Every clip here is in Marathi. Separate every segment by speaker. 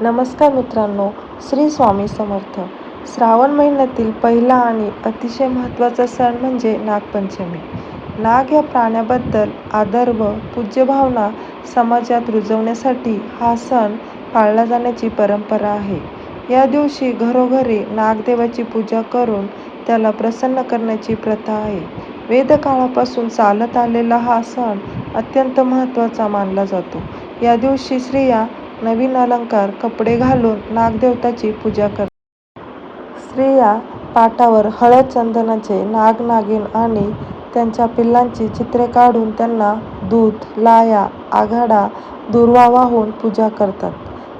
Speaker 1: नमस्कार मित्रांनो श्री स्वामी समर्थ. श्रावण महिन्यातील पहिला आणि अतिशय महत्त्वाचा सण म्हणजे नागपंचमी. नाग या प्राण्याबद्दल आदर व पूज्यभावना समाजात रुजवण्यासाठी हा सण पाळला जाण्याची परंपरा आहे. या दिवशी घरोघरी नागदेवाची पूजा करून त्याला प्रसन्न करण्याची प्रथा आहे. वेदकाळापासून चालत आलेला हा सण अत्यंत महत्त्वाचा मानला जातो. या दिवशी स्त्रिया नवीन अलंकार कपडे घालून नागदेवताची पूजा करतात स्त्रिया पाटावर हळद चंदनाचे नाग नागिन आणि त्यांच्या पिल्लांची चित्रे काढून त्यांना दूध लाया आघाडा दुर्वा वाहून पूजा करतात.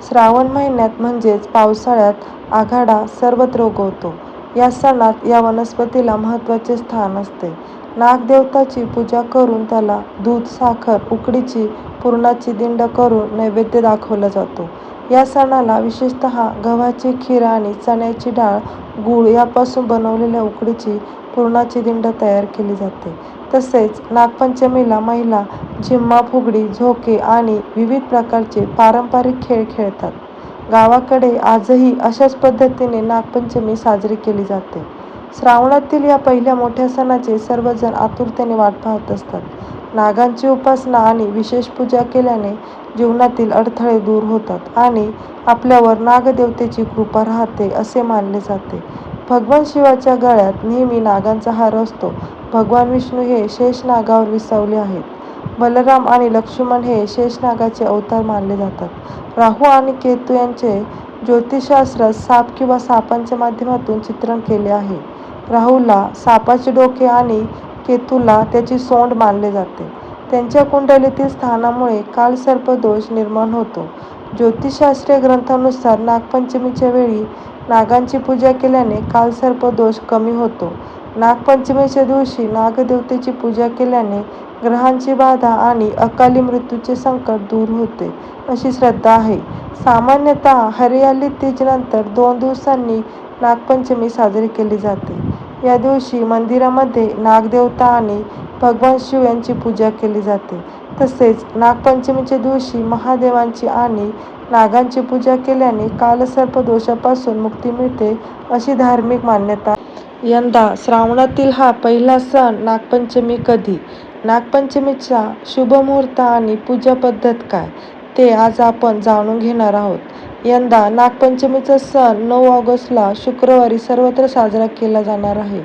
Speaker 1: श्रावण महिन्यात म्हणजेच पावसाळ्यात आघाडा सर्वत्र उगवतो. या सणात या वनस्पतीला महत्त्वाचे स्थान असते. नागदेवताची पूजा करून त्याला दूध साखर उकडीची पुरणाची दिंड करून नैवेद्य दाखवला जातो. या सणाला विशेषतः गव्हाची खीर आणि चण्याची डाळ गूळ यापासून बनवलेल्या उकडीची पुरणाची दिंड तयार केली जाते. तसेच नागपंचमीला महिला झिम्मा फुगडी झोके आणि विविध प्रकारचे पारंपरिक खेळ खेळतात. गावाकडे आजही अशाच पद्धतीने नागपंचमी साजरी केली जाते. श्रावणातील या पहिल्या मोठ्या सणाचे सर्वजण आतुरतेने वाट पाहत असतात. नागांची उपासना आणि विशेष पूजा केल्याने जीवनातील अडथळे दूर होतात आणि आपल्यावर नागदेवतेची कृपा राहते असे मानले जाते. भगवान शिवाच्या गळ्यात नेहमी नागांचा हार असतो. भगवान विष्णू हे शेषनागावर विसावले आहेत. बलराम आणि लक्ष्मण हे शेषनागाचे अवतार मानले जातात. राहू आणि केतू यांचे ज्योतिषशास्त्रात साप किंवा सापांच्या माध्यमातून चित्रण केले आहे. राहूला सापाचे डोके आणि केतूला त्याची सोंड मानले जाते. त्यांच्या कुंडलीतील स्थानामुळे कालसर्पदोष निर्माण होतो. ज्योतिषशास्त्रीय ग्रंथानुसार नागपंचमीच्या वेळी नागांची पूजा केल्याने कालसर्पदोष कमी होतो. नागपंचमीच्या दिवशी नागदेवतेची पूजा केल्याने ग्रहांची बाधा आणि अकाली मृत्यूचे संकट दूर होते अशी श्रद्धा आहे. सामान्यतः हरियाली तीजनंतर दोन दिवसांनी नागपंचमी साजरी केली जाते. या दिवशी मंदिरामध्ये नागदेवता आणि भगवान शिव यांची पूजा केली जाते. तसेच नागपंचमीच्या दिवशी महादेवांची आणि नागांची पूजा केल्याने कालसर्प दोषापासून मुक्ती मिळते अशी धार्मिक मान्यता. यंदा श्रावणातील हा पहिला सण नागपंचमी कधी? नागपंचमीचा शुभमुहूर्त आणि पूजा पद्धत काय? ते आज आपण जाणून घेणार आहोत. यंदा नागपंचमीचा सण नऊ ऑगस्टला शुक्रवारी सर्वत्र साजरा केला जाणार आहे.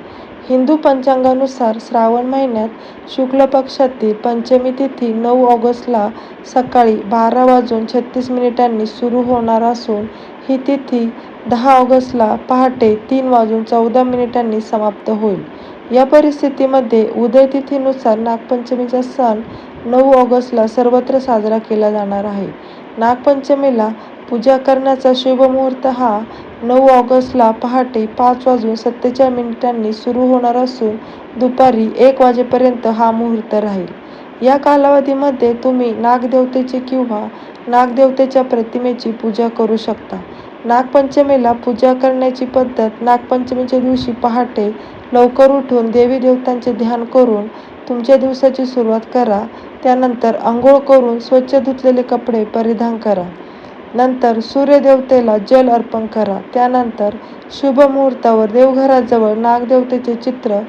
Speaker 1: हिंदू पंचांगानुसार श्रावण महिन्यात शुक्ल पक्षातील पंचमी तिथी नऊ ऑगस्टला सकाळी बारा वाजून छत्तीस मिनिटांनी सुरू होणार असून ही तिथी दहा ऑगस्टला पहाटे तीन वाजून चौदा मिनिटांनी समाप्त होईल. या परिस्थितीमध्ये उदय तिथीनुसार नागपंचमीचा सण नऊ ऑगस्टला सर्वत्र साजरा केला जाणार आहे. नागपंचमीला पूजा करण्याचा शुभमुहूर्त हा नऊ ऑगस्टला पहाटे पाच वाजून सत्तेचाळीस मिनिटांनी सुरू होणार असून दुपारी एक वाजेपर्यंत हा मुहूर्त राहील. या कालावधीमध्ये तुम्ही नागदेवतेची किंवा नागदेवतेच्या प्रतिमेची पूजा करू शकता. नागपंचमीला पूजा करण्याची पद्धत नागपंचमीच्या दिवशी पहाटे लवकर उठून देवी देवतांचे ध्यान करून तुमच्या दिवसाची सुरुवात करा. त्यानंतर आंघोळ करून स्वच्छ धुतलेले कपडे परिधान करा. नंतर सूर्यदेवतेला जल अर्पण करा. त्यानंतर शुभ मुहूर्तावर देवघराजवळ नागदेवतेचे चित्र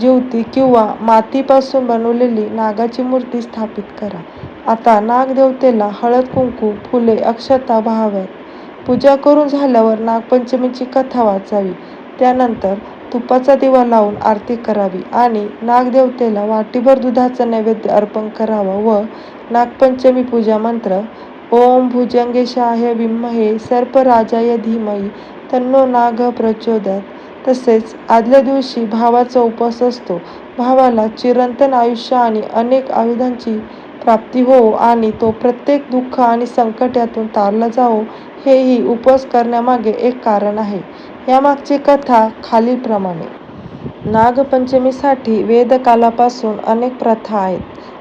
Speaker 1: ज्योती किंवा मातीपासून बनवलेली नागाची मूर्ती स्थापित करा. आता नागदेवतेला हळद कुंकू फुले अक्षता व्हाव्यात पूजा करून झाल्यावर नागपंचमीची कथा वाचावी. त्यानंतर तुपाचा दिवा लावून आरती करावी आणि नागदेवतेला वाटीभर दुधाचा नैवेद्य अर्पण करावा व नागपंचमी पूजा मंत्र ओम भुजंगेशाय विमहे सर्पराजाय धीमही तन्नो नाग प्रचोदयात. तसेच आदल्या दिवशी भावाचा उपवास असतो. भावाला चिरंतन आयुष्य आणि अनेक आयुधांची प्राप्ती हो आणि तो प्रत्येक दुःख आणि संकट यातून तारला जावो हेही उपवास करण्यामागे एक कारण आहे. यामागची कथा खालीलप्रमाणे. नागपंचमीसाठी वेदकालापासून अनेक प्रथा आहेत.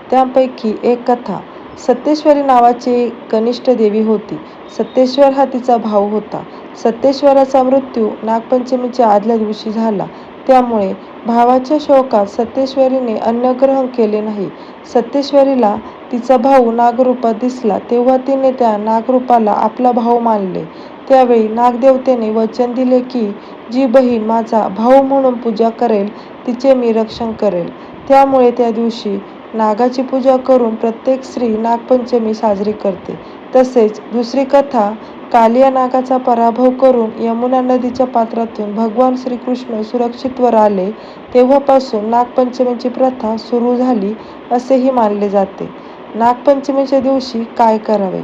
Speaker 1: त्यापैकी एक कथा सत्तेश्वरी नावाची कनिष्ठ देवी होती सत्तेश्वर हा तिचा भाऊ होता सत्तेश्वराचा मृत्यू नागपंचमीच्या आदल्या दिवशी झाला त्यामुळे भावाच्या शोकात सत्तेश्वरीने अन्नग्रहण केले नाही. सत्तेश्वरीला तिचा भाऊ नागरूपात दिसला तेव्हा तिने त्या नागरूपाला आपला भाऊ मानले. त्यावेळी नागदेवतेने वचन दिले की जी बहीण माझा भाऊ म्हणून पूजा करेल तिचे मी रक्षण करेल. त्यामुळे त्या दिवशी नागाची पूजा करून प्रत्येक स्त्री नागपंचमी साजरी करते. तसेच दुसरी कथा कालिया नागाचा पराभव करून यमुना नदीच्या पात्रातून भगवान श्रीकृष्ण सुरक्षित वर आले तेव्हापासून नागपंचमीची प्रथा सुरू झाली असेही मानले जाते. नागपंचमीच्या दिवशी काय करावे?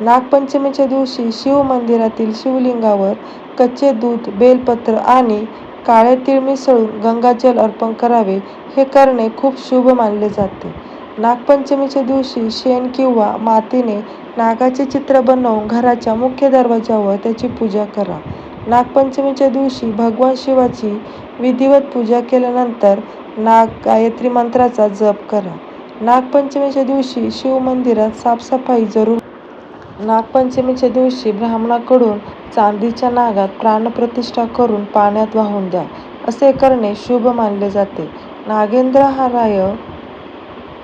Speaker 1: नागपंचमीच्या दिवशी शिव मंदिरातील शिवलिंगावर कच्चे दूध, बेलपत्र आणि काळे तीळ मिसळून गंगाजल अर्पण करावे. हे करणे खूप शुभ मानले जाते. नागपंचमीच्या दिवशी शेण किंवा मातीने नागाचे चित्र बनवून घराच्या मुख्य दरवाजावर त्याची पूजा करा. नागपंचमीच्या दिवशी भगवान शिवाची विधिवत पूजा केल्यानंतर नाग गायत्री मंत्राचा जप करा. नागपंचमीच्या दिवशी शिवमंदिरात साफसफाई जरूर नागपंचमीच्या दिवशी ब्राह्मणाकडून चांदीच्या नागात प्राणप्रतिष्ठा करून पाण्यात वाहून द्या. असे करणे शुभ मानले जाते. नागेंद्रहाराय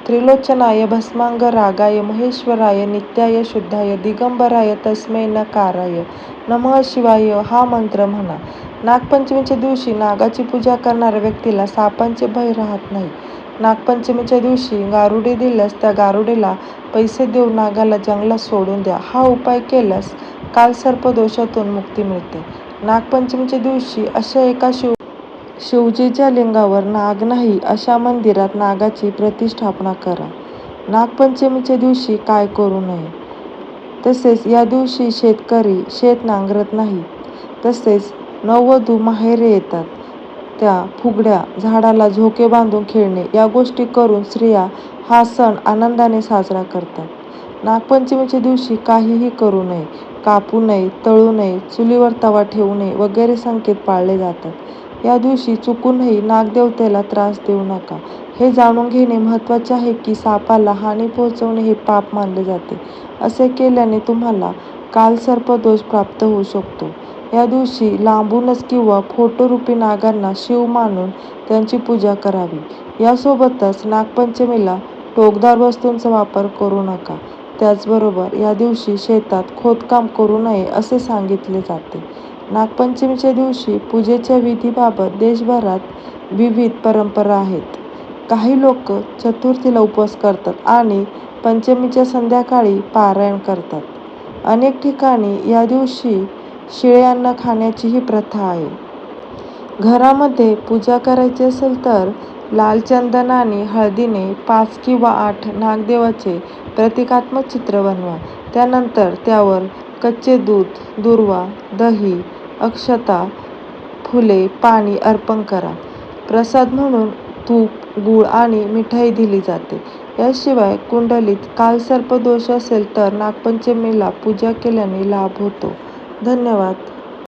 Speaker 1: त्रिलोचनाय भस्मांगरागाय महेश्वराय नित्याय शुद्धाय दिगंबराय तस्मै नकाराय नमः शिवाय हा मंत्र म्हणा. नागपंचमीच्या दिवशी नागाची पूजा करणाऱ्या व्यक्तीला सापांचे भय राहत नाही. नागपंचमीच्या दिवशी गारुडे दिल्यास त्या गारुडेला पैसे देऊन नागाला जंगलात सोडून द्या. हा उपाय केल्यास कालसर्पदोषातून मुक्ती मिळते. नागपंचमीच्या दिवशी अशा एका शिव शिवजीच्या लिंगावर नाग नाही अशा मंदिरात नागाची प्रतिष्ठापना करा. नागपंचमीच्या दिवशी काय करू नये? तसेच या दिवशी शेतकरी शेत नांगरत नाही तसेच नववधू माहेरे येतात त्या फुगड्या, झाडाला झोके बांधून खेळणे या गोष्टी करून स्त्रिया हा सण आनंदाने साजरा करतात. नागपंचमीच्या दिवशी काहीही करू नये. कापू नये, तळू नये, चुलीवर तवा ठेवू नये वगैरे संकेत पाळले जातात. या दिवशी चुकूनही नागदेवतेला त्रास देऊ नका. हे जाणून घेणे महत्त्वाचे आहे की सापाला हानी पोहोचवणे हे पाप मानले जाते. असे केल्याने तुम्हाला कालसर्पदोष प्राप्त होऊ शकतो. या दिवशी लांबूनच किंवा फोटोरूपी नागांना शिव मानून त्यांची पूजा करावी. यासोबतच नागपंचमीला टोकदार वस्तूंचा वापर करू नका. त्याचबरोबर या दिवशी शेतात खोदकाम करू नये असे सांगितले जाते. नागपंचमीच्या दिवशी पूजेच्या विधीबाबत देशभरात विविध परंपरा आहेत. काही लोक चतुर्थीला उपवास करतात आणि पंचमीच्या संध्याकाळी पारायण करतात. अनेक ठिकाणी या दिवशी शिळे अन्न खाण्याचीही प्रथा आहे. घरामध्ये पूजा करायची असेल तर लाल चंदन आणि हळदीने पाच किंवा आठ नागदेवाचे प्रतिकात्मक चित्र बनवा. त्यानंतर त्यावर कच्चे दूध, दुर्वा दही, अक्षता, फुले, पाणी अर्पण करा. प्रसाद म्हणून तूप, गूळ आणि मिठाई दिली जाते. याशिवाय कुंडलीत कालसर्पदोष असेल तर नागपंचमीला पूजा केल्याने लाभ होतो. धन्यवाद.